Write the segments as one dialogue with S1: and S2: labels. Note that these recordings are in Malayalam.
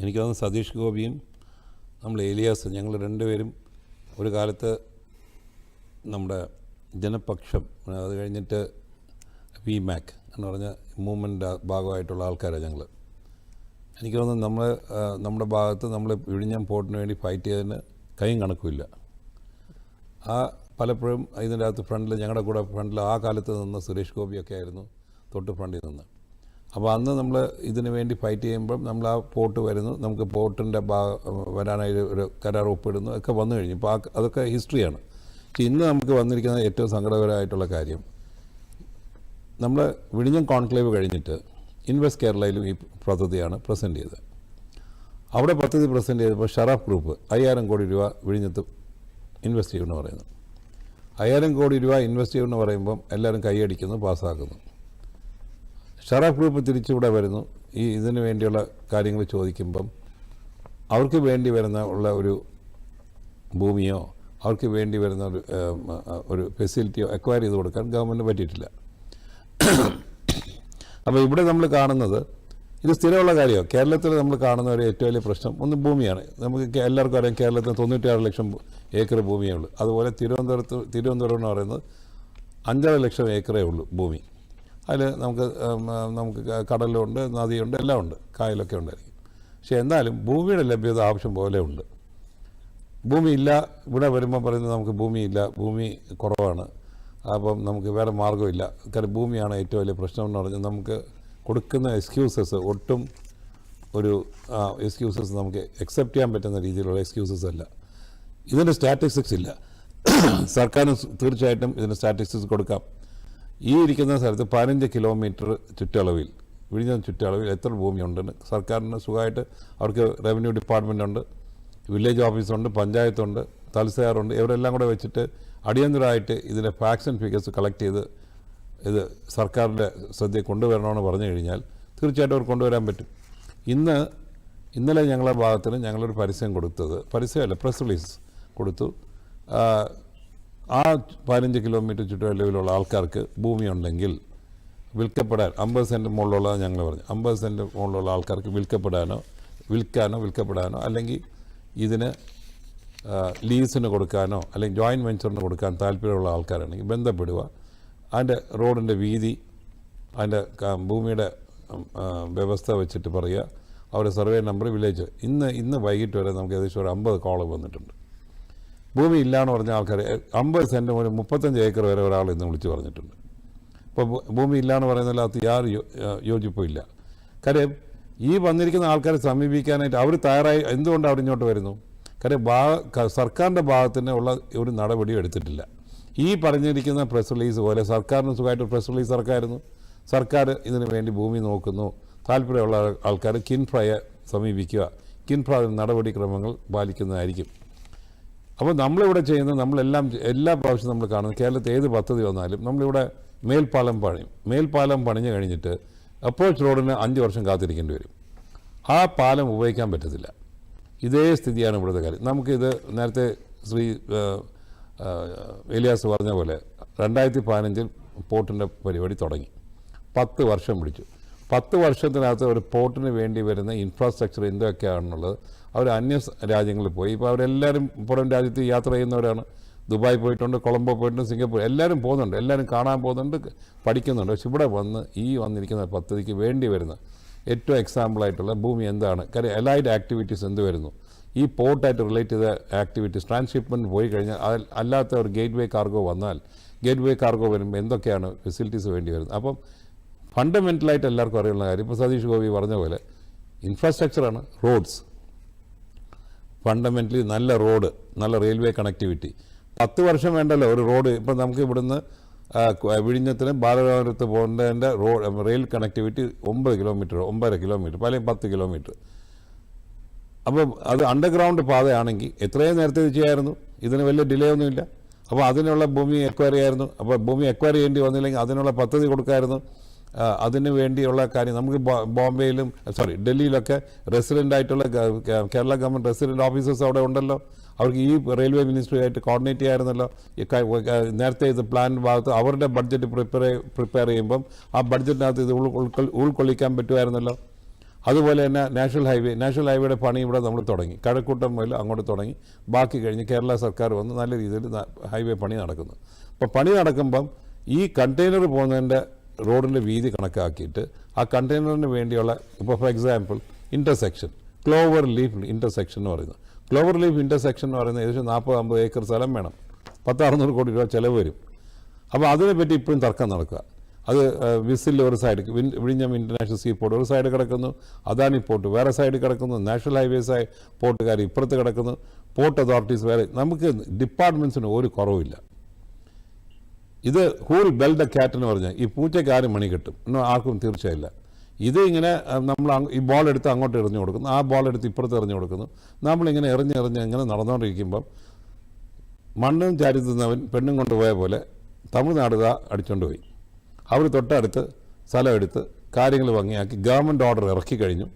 S1: എനിക്ക് തോന്നുന്നു സതീഷ് ഗോപിയും നമ്മൾ ഏലിയാസും ഞങ്ങൾ രണ്ടുപേരും ഒരു കാലത്ത് നമ്മുടെ ജനപക്ഷം അത് കഴിഞ്ഞിട്ട് വി മാക് എന്ന് പറഞ്ഞ മൂവ്മെന്റ് ഭാഗമായിട്ടുള്ള ആൾക്കാരാണ് ഞങ്ങൾ. എനിക്ക് തോന്നുന്നു നമ്മൾ നമ്മുടെ ഭാഗത്ത് നമ്മൾ വിഴിഞ്ഞം പോർട്ടിന് വേണ്ടി ഫൈറ്റ് ചെയ്തതിന് കൈയും കണക്കുമില്ല ആ പലപ്പോഴും ഇതിന്റെ അകത്ത് ഫ്രണ്ടിൽ ഞങ്ങളുടെ കൂടെ ഫ്രണ്ടിൽ ആ കാലത്ത് നിന്ന് സുരേഷ് ഗോപിയൊക്കെ ആയിരുന്നു തൊട്ട് ഫ്രണ്ടിൽ നിന്ന്. അപ്പോൾ അന്ന് നമ്മൾ ഇതിനു വേണ്ടി ഫൈറ്റ് ചെയ്യുമ്പം നമ്മൾ ആ പോർട്ട് വരുന്നു. നമുക്ക് പോർട്ടിന്റെ ഭാ വരാനായി ഒരു കരാർ ഒപ്പിടുന്നു. ഒക്കെ വന്നു കഴിഞ്ഞു. ഇപ്പോൾ ആ അതൊക്കെ ഹിസ്റ്ററിയാണ് പക്ഷേ ഇന്ന് നമുക്ക് വന്നിരിക്കുന്ന ഏറ്റവും സങ്കടകരമായിട്ടുള്ള കാര്യം നമ്മൾ വിഴിഞ്ഞം കോൺക്ലേവ് കഴിഞ്ഞിട്ട് ഇൻവെസ്റ്റ് കേരളയിലും ഈ പദ്ധതിയാണ് പ്രസന്റ് ചെയ്തത്. അവിടെ പദ്ധതി പ്രസന്റ് ചെയ്തപ്പോൾ ഷറാഫ് ഗ്രൂപ്പ് അയ്യായിരം കോടി രൂപ വിഴിഞ്ഞത്ത് ഇൻവെസ്റ്റ് ചെയ്യുമെന്ന് പറയുന്നു. അയ്യായിരം കോടി രൂപ ഇൻവെസ്റ്റ് ചെയ്യുമെന്ന് പറയുമ്പം എല്ലാവരും കൈയടിക്കുന്നു പാസ്സാക്കുന്നു. ഷറാഫ് ഗ്രൂപ്പ് തിരിച്ചിവിടെ വരുന്നു. ഈ ഇതിനു വേണ്ടിയുള്ള കാര്യങ്ങൾ ചോദിക്കുമ്പം അവർക്ക് വേണ്ടി വരുന്ന ഉള്ള ഒരു ഭൂമിയോ അവർക്ക് വേണ്ടി വരുന്ന ഒരു ഒരു ഫെസിലിറ്റിയോ അക്വയർ ചെയ്ത് കൊടുക്കാൻ ഗവൺമെന്റ് പറ്റിയിട്ടില്ല. അപ്പോൾ ഇവിടെ നമ്മൾ കാണുന്നത് ഇത് സ്ഥിരമുള്ള കാര്യമാണ്. കേരളത്തിൽ നമ്മൾ കാണുന്ന ഒരു ഏറ്റവും വലിയ പ്രശ്നം ഒന്ന് ഭൂമിയാണ്. നമുക്ക് എല്ലാവർക്കും അറിയാം കേരളത്തിൽ തൊണ്ണൂറ്റിയാറ് ലക്ഷം ഏക്കർ ഭൂമിയേ ഉള്ളൂ. അതുപോലെ തിരുവനന്തപുരത്ത് തിരുവനന്തപുരം എന്ന് പറയുന്നത് അഞ്ചര ലക്ഷം ഏക്കറേ ഉള്ളൂ ഭൂമി. അതിൽ നമുക്ക് നമുക്ക് കടലുണ്ട് നദിയുണ്ട് എല്ലാം ഉണ്ട് കായലൊക്കെ ഉണ്ടായിരിക്കും പക്ഷേ എന്നാലും ഭൂമിയുടെ ലഭ്യത ആവശ്യം പോലെ ഉണ്ട്. ഭൂമി ഇല്ല ഇവിടെ വരുമ്പോൾ പറയുന്നത് നമുക്ക് ഭൂമിയില്ല ഭൂമി കുറവാണ്. അപ്പം നമുക്ക് വേറെ മാർഗമില്ല. കാര്യം ഭൂമിയാണ് ഏറ്റവും വലിയ പ്രശ്നം എന്ന് പറഞ്ഞാൽ നമുക്ക് കൊടുക്കുന്ന എക്സ്ക്യൂസസ് ഒട്ടും ഒരു എക്സ്ക്യൂസസ് നമുക്ക് അക്സെപ്റ്റ് ചെയ്യാൻ പറ്റുന്ന രീതിയിലുള്ള എക്സ്ക്യൂസസ് അല്ല. ഇതിന്റെ സ്റ്റാറ്റിസ്റ്റിക്സ് ഇല്ല. സർക്കാരിന് തീർച്ചയായിട്ടും ഇതിന് സ്റ്റാറ്റിസ്റ്റിക്സ് കൊടുക്കാം. ഈ ഇരിക്കുന്ന സ്ഥലത്ത് പതിനഞ്ച് കിലോമീറ്റർ ചുറ്റളവിൽ വിഴിഞ്ഞ ചുറ്റളവിൽ എത്ര ഭൂമിയുണ്ടെന്ന് സർക്കാരിന് സുഖമായിട്ട് അവർക്ക് റവന്യൂ ഡിപ്പാർട്ട്മെന്റ് ഉണ്ട് വില്ലേജ് ഓഫീസുണ്ട് പഞ്ചായത്തുണ്ട് തലസയാറുണ്ട് ഇവരെല്ലാം കൂടെ വെച്ചിട്ട് അടിയന്തരമായിട്ട് ഇതിന്റെ ഫാക്സ് ആൻഡ് ഫിഗേഴ്സ് കളക്ട് ചെയ്ത് ഇത് സർക്കാരിന്റെ ശ്രദ്ധയിൽ കൊണ്ടുവരണമെന്ന് പറഞ്ഞു കഴിഞ്ഞാൽ തീർച്ചയായിട്ടും അവർ കൊണ്ടുവരാൻ പറ്റും. ഇന്ന് ഇന്നലെ ഞങ്ങളുടെ ഭാഗത്തിന് ഞങ്ങളൊരു പരസ്യം കൊടുത്തത് പരസ്യമല്ല പ്രസ് റിലീസ് കൊടുത്തു. ആ, പതിനഞ്ച് കിലോമീറ്റർ ചുറ്റളവിലുള്ള ആൾക്കാർക്ക് ഭൂമിയുണ്ടെങ്കിൽ വിൽക്കപ്പെടാൻ അമ്പത് സെന്റ് മുകളിലുള്ള ഞങ്ങൾ പറഞ്ഞു. അമ്പത് സെന്റ് മുകളിലുള്ള ആൾക്കാർക്ക് വിൽക്കപ്പെടാനോ വിൽക്കാനോ വിൽക്കപ്പെടാനോ അല്ലെങ്കിൽ ഇതിന് ലീസിന് കൊടുക്കാനോ അല്ലെങ്കിൽ ജോയിന്റ് വെഞ്ചറിന് കൊടുക്കാൻ താല്പര്യമുള്ള ആൾക്കാരാണെങ്കിൽ ബന്ധപ്പെടുക. അതിന്റെ റോഡിന്റെ വീതി അതിന്റെ ഭൂമിയുടെ വ്യവസ്ഥ വെച്ചിട്ട് പറയുക. അവരുടെ സർവേ നമ്പർ വില്ലേജ്. ഇന്ന് ഇന്ന് വൈകിട്ട് വരെ നമുക്ക് ഏകദേശം ഒരു അമ്പത് കോൾ വന്നിട്ടുണ്ട്. ഭൂമി ഇല്ല എന്ന് പറഞ്ഞ ആൾക്കാർ അമ്പത് സെന്റ് മുതൽ മുപ്പത്തഞ്ച് ഏക്കർ വരെ ഒരാൾ ഇന്ന് വിളിച്ച് പറഞ്ഞിട്ടുണ്ട്. ഇപ്പോൾ ഭൂമി ഇല്ല എന്ന് പറയുന്നതിനകത്ത് യാതൊരു യോജിപ്പില്ല കാര്യം ഈ വന്നിരിക്കുന്ന ആൾക്കാരെ സമീപിക്കാനായിട്ട് അവർ തയ്യാറായി എന്തുകൊണ്ട് അവർ ഇങ്ങോട്ട് വരുന്നു? കാര്യം ഭാ സർക്കാരിന്റെ ഭാഗത്തിന് ഉള്ള ഒരു നടപടിയും എടുത്തിട്ടില്ല. ഈ പറഞ്ഞിരിക്കുന്ന പ്രസ് റിലീസ് പോലെ സർക്കാരിന് സുഖമായിട്ട് പ്രസ് റിലീസ് ഇറക്കായിരുന്നു. സർക്കാർ ഇതിനു വേണ്ടി ഭൂമി നോക്കുന്നു. താല്പര്യമുള്ള ആൾക്കാർ കിൻഫ്രയെ സമീപിക്കുക. കിൻഫ്ര നടപടിക്രമങ്ങൾ പാലിക്കുന്നതായിരിക്കും. അപ്പോൾ നമ്മളിവിടെ ചെയ്യുന്നത് നമ്മളെല്ലാം എല്ലാ പ്രാവശ്യവും നമ്മൾ കാണുന്നത് കേരളത്തിൽ ഏത് പദ്ധതി വന്നാലും നമ്മളിവിടെ മേൽപ്പാലം പണിയും മേൽപ്പാലം പണിഞ്ഞു കഴിഞ്ഞിട്ട് അപ്രോച്ച് റോഡിന് അഞ്ച് വർഷം കാത്തിരിക്കേണ്ടി വരും. ആ പാലം ഉപയോഗിക്കാൻ പറ്റത്തില്ല. ഇതേ സ്ഥിതിയാണ് ഇവിടുത്തെ കാര്യം. നമുക്കിത് നേരത്തെ ശ്രീ ഏലിയാസ് പറഞ്ഞ പോലെ രണ്ടായിരത്തി പതിനഞ്ചിൽ പോർട്ടിന്റെ പരിപാടി തുടങ്ങി. പത്ത് വർഷം പിടിച്ചു. പത്ത് വർഷത്തിനകത്ത് ഒരു പോർട്ടിന് വേണ്ടി വരുന്ന ഇൻഫ്രാസ്ട്രക്ചർ എന്തൊക്കെയാണെന്നുള്ളത് അവർ അന്യ രാജ്യങ്ങളിൽ പോയി. ഇപ്പോൾ അവരെല്ലാവരും പുറം രാജ്യത്ത് യാത്ര ചെയ്യുന്നവരാണ്. ദുബായ് പോയിട്ടുണ്ട് കൊളംബോ പോയിട്ടുണ്ട് സിംഗപ്പൂർ എല്ലാവരും പോകുന്നുണ്ട്. എല്ലാവരും കാണാൻ പോകുന്നുണ്ട് പഠിക്കുന്നുണ്ട്. പക്ഷെ ഇവിടെ വന്ന് ഈ വന്നിരിക്കുന്ന പദ്ധതിക്ക് വേണ്ടി വരുന്ന ഏറ്റവും എക്സാമ്പിളായിട്ടുള്ള ഭൂമി എന്താണ്? കാര്യം അലൈഡ് ആക്ടിവിറ്റീസ് എന്ത് വരുന്നു? ഈ പോർട്ടായിട്ട് റിലേറ്റ് ചെയ്ത ആക്ടിവിറ്റീസ് ട്രാൻസ്ഷിപ്മെന്റ് പോയി കഴിഞ്ഞാൽ അല്ലാത്ത ഒരു ഗേറ്റ് വേ കാർഗോ വന്നാൽ ഗേറ്റ് വേ കാർഗോ വരുമ്പോൾ എന്തൊക്കെയാണ് ഫെസിലിറ്റീസ് വേണ്ടി വരുന്നത്? അപ്പം ഫണ്ടമെന്റലായിട്ട് എല്ലാവർക്കും അറിയുള്ള കാര്യം ഇപ്പോൾ സതീഷ് ഗോപി പറഞ്ഞ പോലെ ഇൻഫ്രാസ്ട്രക്ചറാണ് റോഡ്സ് ഫണ്ടമെന്റലി നല്ല റോഡ് നല്ല റെയിൽവേ കണക്ടിവിറ്റി പത്ത് വർഷം വേണ്ടല്ലോ ഒരു റോഡ്. ഇപ്പം നമുക്ക് ഇവിടുന്ന് വിഴിഞ്ഞത്തിന് ബാലഗോപുരത്ത് പോകേണ്ടതിന്റെ റോഡ് റെയിൽ കണക്ടിവിറ്റി ഒമ്പത് കിലോമീറ്റർ ഒമ്പതര കിലോമീറ്റർ അല്ലെങ്കിൽ പത്ത് കിലോമീറ്റർ അപ്പം അത് അണ്ടർഗ്രൗണ്ട് പാതയാണെങ്കിൽ എത്രയും നേരത്തെ ഇത് ചെയ്യായിരുന്നു. ഇതിന് വലിയ ഡിലേ ഒന്നുമില്ല. അപ്പോൾ അതിനുള്ള ഭൂമി എക്വയറി ആയിരുന്നു അപ്പോൾ ഭൂമി എക്വയറി ചെയ്യേണ്ടി വന്നില്ലെങ്കിൽ അതിനുള്ള പദ്ധതി കൊടുക്കായിരുന്നു. അതിന് വേണ്ടിയുള്ള കാര്യം നമുക്ക് ബോംബെയിലും സോറി ഡൽഹിയിലൊക്കെ റെസിഡന്റ് ആയിട്ടുള്ള കേരള ഗവൺമെന്റ് റെസിഡന്റ് ഓഫീസേഴ്സ് അവിടെ ഉണ്ടല്ലോ. അവർക്ക് ഈ റെയിൽവേ മിനിസ്ട്രിയായിട്ട് കോർഡിനേറ്റ് ചെയ്യാമായിരുന്നല്ലോ നേരത്തെ ഇത് പ്ലാൻ ഭാഗത്ത് അവരുടെ ബഡ്ജറ്റ് പ്രിപ്പയർ പ്രിപ്പയർ ചെയ്യുമ്പം ആ ബഡ്ജറ്റിനകത്ത് ഇത് ഉൾ- ഉൾക്കൊ- ഉൾക്കൊള്ളിക്കാൻ പറ്റുമായിരുന്നല്ലോ. അതുപോലെ തന്നെ നാഷണൽ ഹൈവേ നാഷണൽ ഹൈവേയുടെ പണി ഇവിടെ നമ്മൾ തുടങ്ങി. കഴക്കൂട്ടം മുതൽ അങ്ങോട്ട് തുടങ്ങി. ബാക്കി കഴിഞ്ഞ് കേരള സർക്കാർ വന്ന് നല്ല രീതിയിൽ ഹൈവേ പണി നടക്കുന്നു. അപ്പോൾ പണി നടക്കുമ്പം ഈ കണ്ടെയ്നർ പോകുന്നതിന്റെ റോഡിന്റെ വീതി കണക്കാക്കിയിട്ട് ആ കണ്ടെയ്നറിന് വേണ്ടിയുള്ള ഇപ്പോൾ for example intersection clover leaf intersection എന്ന് പറയുന്നത്. ക്ലോവർ ലീഫ് ഇന്റർസെക്ഷൻ എന്ന് പറയുന്നത് ഏകദേശം നാൽപ്പത് അമ്പത് ഏക്കർ സ്ഥലം വേണം. പത്ത് അറുന്നൂറ് കോടി രൂപ ചിലവ് വരും. അപ്പോൾ അതിനെപ്പറ്റി ഇപ്പോഴും തർക്കം നടക്കുക. അത് വിസിൽ ഒരു സൈഡ് വിഴിഞ്ഞം ഇന്റർനാഷണൽ സീ പോർട്ട് ഒരു സൈഡ് കിടക്കുന്നു. അദാനി പോർട്ട് വേറെ സൈഡ് കിടക്കുന്നു. നാഷണൽ ഹൈവേസ് പോർട്ടുകാർ ഇപ്പുറത്ത് കിടക്കുന്നു. പോർട്ട് അതോറിറ്റീസ് വേറെ. നമുക്ക് ഡിപ്പാർട്ട്മെന്റ്സിന് ഒരു കുറവില്ല ഇത് ഹൂൽ ബെൽ ദ ക്യാറ്റ് എന്ന് പറഞ്ഞാൽ ഈ പൂച്ചയ്ക്ക് ആരും മണി കിട്ടും. എന്ന് ആർക്കും തീർച്ചയായില്ല. ഇത് ഇങ്ങനെ നമ്മൾ ഈ ബോൾ എടുത്ത് അങ്ങോട്ട് എറിഞ്ഞു കൊടുക്കുന്നു. ആ ബോൾ എടുത്ത് ഇപ്പുറത്ത് എറിഞ്ഞു കൊടുക്കുന്നു. നമ്മളിങ്ങനെ എറിഞ്ഞ് എറിഞ്ഞ് ഇങ്ങനെ നടന്നുകൊണ്ടിരിക്കുമ്പം മണ്ണും ചാരി തിന്നവൻ പെണ്ണും കൊണ്ടുപോയ പോലെ തമിഴ്നാട് ഇതാ അടിച്ചുകൊണ്ട് പോയി. അവർ തൊട്ടടുത്ത് സ്ഥലം എടുത്ത് കാര്യങ്ങൾ ഭംഗിയാക്കി ഗവൺമെന്റ് ഓർഡർ ഇറക്കി കഴിഞ്ഞു.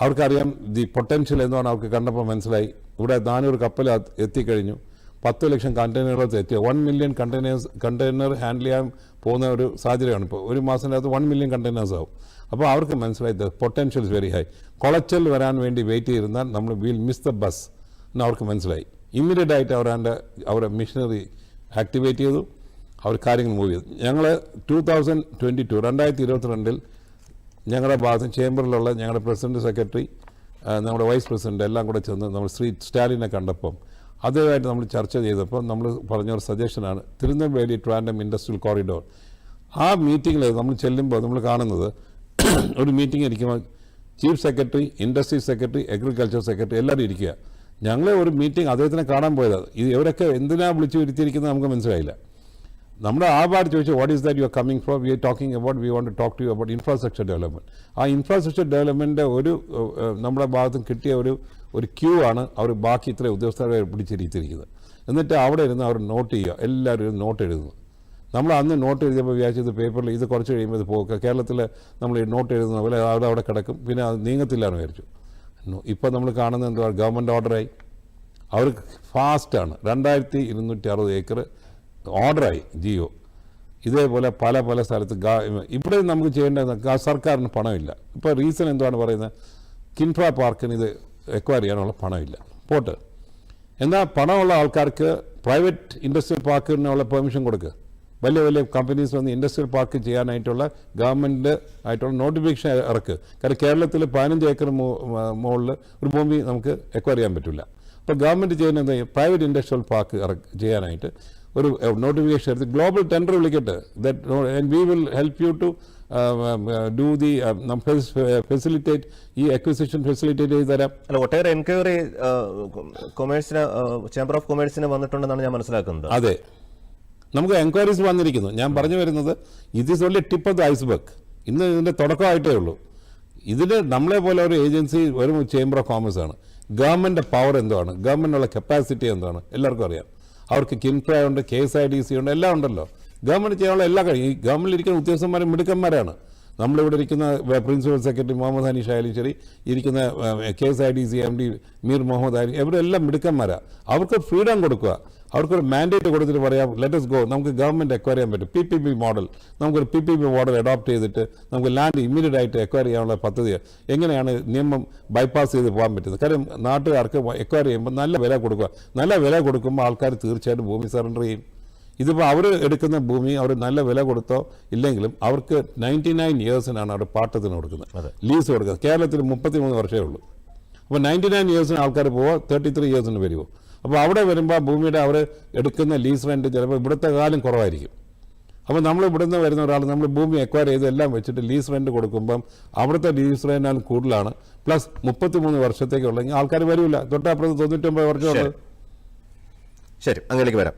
S1: അവർക്കറിയാം ദി പൊട്ടൻഷ്യൽ എന്ന് പറഞ്ഞാൽ അവർക്ക് കണ്ടപ്പോൾ മനസ്സിലായി. ഇവിടെ നാനൂറ് കപ്പൽ എത്തിക്കഴിഞ്ഞു. പത്ത് ലക്ഷം കണ്ടെയ്നറുകൾ എത്തിയ one million containers container handle ചെയ്യാൻ പോകുന്ന ഒരു സാഹചര്യമാണ് ഇപ്പോൾ. ഒരു മാസത്തിനകത്ത് വൺ മില്യൺ കണ്ടെയ്നേഴ്സ് ആവും. അപ്പോൾ അവർക്ക് മനസ്സിലായി the potential is very high Colachel വരാൻ വേണ്ടി വെയിറ്റ് ചെയ്തിരുന്നാൽ നമ്മൾ വിൽ മിസ് ദ ബസ് എന്ന് അവർക്ക് മനസ്സിലായി. ഇമ്മീഡിയറ്റ് ആയിട്ട് അവരാന്റെ അവരുടെ മിഷനറി ആക്ടിവേറ്റ് ചെയ്തു അവർ കാര്യങ്ങൾ മൂവ് ചെയ്തു. ഞങ്ങൾ ടൂ തൗസൻഡ് ട്വന്റി ടു രണ്ടായിരത്തി ഇരുപത്തിരണ്ടിൽ ഞങ്ങളുടെ ഭാഗത്ത് ചേംബറിലുള്ള ഞങ്ങളുടെ പ്രസിഡന്റ് സെക്രട്ടറി നമ്മുടെ വൈസ് പ്രസിഡന്റ് എല്ലാം കൂടെ ചെന്ന് നമ്മൾ ശ്രീ സ്റ്റാലിനെ കണ്ടപ്പം അതുമായിട്ട് നമ്മൾ ചർച്ച ചെയ്തപ്പോൾ നമ്മൾ പറഞ്ഞ ഒരു സജഷനാണ് തിരുനെൽവേലി ട്രാൻഡം ഇൻഡസ്ട്രിയൽ കോറിഡോർ. ആ മീറ്റിങ്ങിൽ നമ്മൾ ചെല്ലുമ്പോൾ നമ്മൾ കാണുന്നത് ഒരു മീറ്റിംഗ് ഇരിക്കുമ്പോൾ chief secretary industry secretary agriculture secretary എല്ലാവരും ഇരിക്കുക. ഞങ്ങളെ ഒരു മീറ്റിംഗ് അദ്ദേഹത്തിനെ കാണാൻ പോയതാണ് ഇത് ഇവരൊക്കെ എന്തിനാണ് വിളിച്ചു വരുത്തിയിരിക്കുന്നത് നമുക്ക് മനസ്സിലായില്ല. നമ്മുടെ ആ പാട് ചോദിച്ചു what is that you are coming from we are talking about we want to talk to you about infrastructure development ആ ഇൻഫ്രാസ്ട്രക്ചർ ഡെവലപ്മെന്റിന്റെ ഒരു നമ്മുടെ ഭാഗത്തും കിട്ടിയ ഒരു ഒരു ക്യൂ ആണ് അവർ ബാക്കി ഇത്ര ഉദ്യോഗസ്ഥരെ പിടിച്ചിരിക്കുന്നത് എന്നിട്ട് അവിടെ ഇരുന്ന് അവർ നോട്ട് ചെയ്യുക എല്ലാവരും നോട്ട് എഴുതുന്നു. നമ്മൾ അന്ന് നോട്ട് എഴുതിയപ്പോൾ വിചാരിച്ചത് പേപ്പറിൽ ഇത് കുറച്ച് കഴിയുമ്പോൾ ഇത് പോകുക കേരളത്തിൽ നമ്മൾ നോട്ട് എഴുതുന്ന പോലെ അവിടെ അവിടെ കിടക്കും പിന്നെ അത് നീങ്ങത്തില്ലാന്ന് വിചാരിച്ചു. ഇപ്പം നമ്മൾ കാണുന്നത് എന്തുവാ? ഗവൺമെന്റ് ഓർഡറായി അവർ ഫാസ്റ്റാണ് രണ്ടായിരത്തി ഇരുന്നൂറ്റി അറുപത് ഏക്കർ ഓർഡറായി ജിയോ. ഇതേപോലെ പല പല സ്ഥലത്ത് ഇവിടെ നമുക്ക് ചെയ്യേണ്ടത് ഗാ- സർക്കാരിന് പണമില്ല. ഇപ്പോൾ റീസൺ എന്താണ് പറയുന്നത്? കിൻഫ്ര പാർക്കിന് ഇത് എക്വയർ ചെയ്യാനുള്ള പണമില്ല. പോട്ട്. എന്നാൽ പണമുള്ള ആൾക്കാർക്ക് പ്രൈവറ്റ് ഇൻഡസ്ട്രിയൽ പാർക്കിനുള്ള പെർമിഷൻ കൊടുക്കുക വലിയ വലിയ കമ്പനീസ് വന്ന് ഇൻഡസ്ട്രിയൽ പാർക്ക് ചെയ്യാനായിട്ടുള്ള ഗവൺമെന്റ് ആയിട്ടുള്ള നോട്ടിഫിക്കേഷൻ ഇറക്കുക കാരണം കേരളത്തിൽ പതിനഞ്ച് ഏക്കർ മുകളിൽ ഒരു ഭൂമി നമുക്ക് എക്വയർ ചെയ്യാൻ പറ്റില്ല. അപ്പോൾ ഗവൺമെന്റ് ചെയ്യുന്നത് പ്രൈവറ്റ് ഇൻഡസ്ട്രിയൽ പാർക്ക് ചെയ്യാനായിട്ട് ഒരു നോട്ടിഫിക്കേഷൻ എടുത്ത് ഗ്ലോബൽ ടെൻഡർ വിളിക്കട്ടെ. That and we will help you to do the facilitate ഈ അക്വിസിഷൻ ഫെസിലിറ്റേറ്റ് ചെയ്ത് തരാം.
S2: അല്ല ഒട്ടേറെ എൻക്വയറി കൊമേഴ്സിന് ചേംബർ ഓഫ് കൊമേഴ്സിന് വന്നിട്ടുണ്ടെന്നാണ് ഞാൻ മനസ്സിലാക്കുന്നത്.
S1: അതെ. നമുക്ക് എൻക്വയറീസ് വന്നിരിക്കുന്നു. ഞാൻ പറഞ്ഞു വരുന്നത് ഇത് is only tip of the iceberg ഇന്ന് ഇതിന്റെ തുടക്കമായിട്ടേ ഉള്ളൂ. ഇതിന് നമ്മളെ പോലെ ഒരു ഏജൻസി ഒരു ചേംബർ ഓഫ് കോമേഴ്സ് ആണ്. ഗവൺമെന്റ് പവർ എന്താണ് ഉള്ള കപ്പാസിറ്റി എന്താണ് എല്ലാവർക്കും അറിയാം. അവർക്ക് കിൻഫ്ര ഉണ്ട് K S I D C ഉണ്ട് എല്ലാം ഉണ്ടല്ലോ. ഗവൺമെന്റ് ചെയ്യാനുള്ള എല്ലാ കഴിയും. ഈ ഗവൺമെന്റ് ഇരിക്കുന്ന ഉദ്യോഗസ്ഥന്മാരും മിടുക്കന്മാരാണ്. നമ്മളിവിടെ ഇരിക്കുന്ന പ്രിൻസിപ്പൽ സെക്രട്ടറി മുഹമ്മദ് ഹനീഷ് ആയാലും ശരി ഇരിക്കുന്ന K S I D C M D Mir Muhammad ആയാലും ഇവരെല്ലാം മിടുക്കന്മാരാണ് അവർക്ക് ഫ്രീഡം കൊടുക്കുക. അവർക്കൊരു മാൻഡേറ്റ് കൊടുത്തിട്ട് പറയാം ലെറ്റസ് ഗോ നമുക്ക് ഗവൺമെന്റ് എക്വയർ ചെയ്യാൻ പറ്റും. പി പി പി മോഡൽ നമുക്കൊരു P P P model adopt ചെയ്തിട്ട് നമുക്ക് ലാൻഡ് ഇമ്മീഡിയറ്റ് ആയിട്ട് എക്വയർ ചെയ്യാനുള്ള പദ്ധതി എങ്ങനെയാണ് നിയമം ബൈപ്പാസ് ചെയ്ത് പോകാൻ പറ്റുന്നത്? കാര്യം നാട്ടുകാർക്ക് എക്വയർ ചെയ്യുമ്പോൾ നല്ല വില കൊടുക്കുക. നല്ല വില കൊടുക്കുമ്പോൾ ആൾക്കാർ തീർച്ചയായിട്ടും ഭൂമി സറണ്ടർ ചെയ്യും. ഇതിപ്പോൾ അവർ എടുക്കുന്ന ഭൂമി അവർ നല്ല വില കൊടുത്തോ ഇല്ലെങ്കിലും അവർക്ക് നയന്റി നയൻ ഇയേഴ്സിനാണ് അവർ പാട്ടത്തിന് കൊടുക്കുന്നത്. ലീസ് കൊടുക്കുന്നത്. കേരളത്തിൽ മുപ്പത്തി മൂന്ന് വർഷമേ ഉള്ളൂ. അപ്പോൾ നയന്റി നയൻ ഇയേഴ്സിന് ആൾക്കാർ പോവോ? തേർട്ടി ത്രീ ഇയേഴ്സിന് വരുമോ അപ്പോൾ അവിടെ വരുമ്പോൾ ഭൂമിയുടെ അവർ എടുക്കുന്ന ലീസ് റെന്റ് ചിലപ്പോൾ ഇവിടുത്തെ കാലം കുറവായിരിക്കും. അപ്പോൾ നമ്മൾ ഇവിടുന്ന് വരുന്ന ഒരാൾ നമ്മൾ ഭൂമി അക്വയർ ചെയ്ത് എല്ലാം വെച്ചിട്ട് ലീസ് റെന്റ് കൊടുക്കുമ്പം അവിടുത്തെ ലീസ് റെന്റിനാലും കൂടുതലാണ്. പ്ലസ് മുപ്പത്തി മൂന്ന് വർഷത്തേക്കുള്ളെങ്കിൽ ആൾക്കാർ വരില്ല തൊട്ടപ്പുറത്ത് തൊണ്ണൂറ്റൊമ്പത് വർഷമുള്ളത്
S2: ശരി. അങ്ങനെയൊക്കെ വരാം.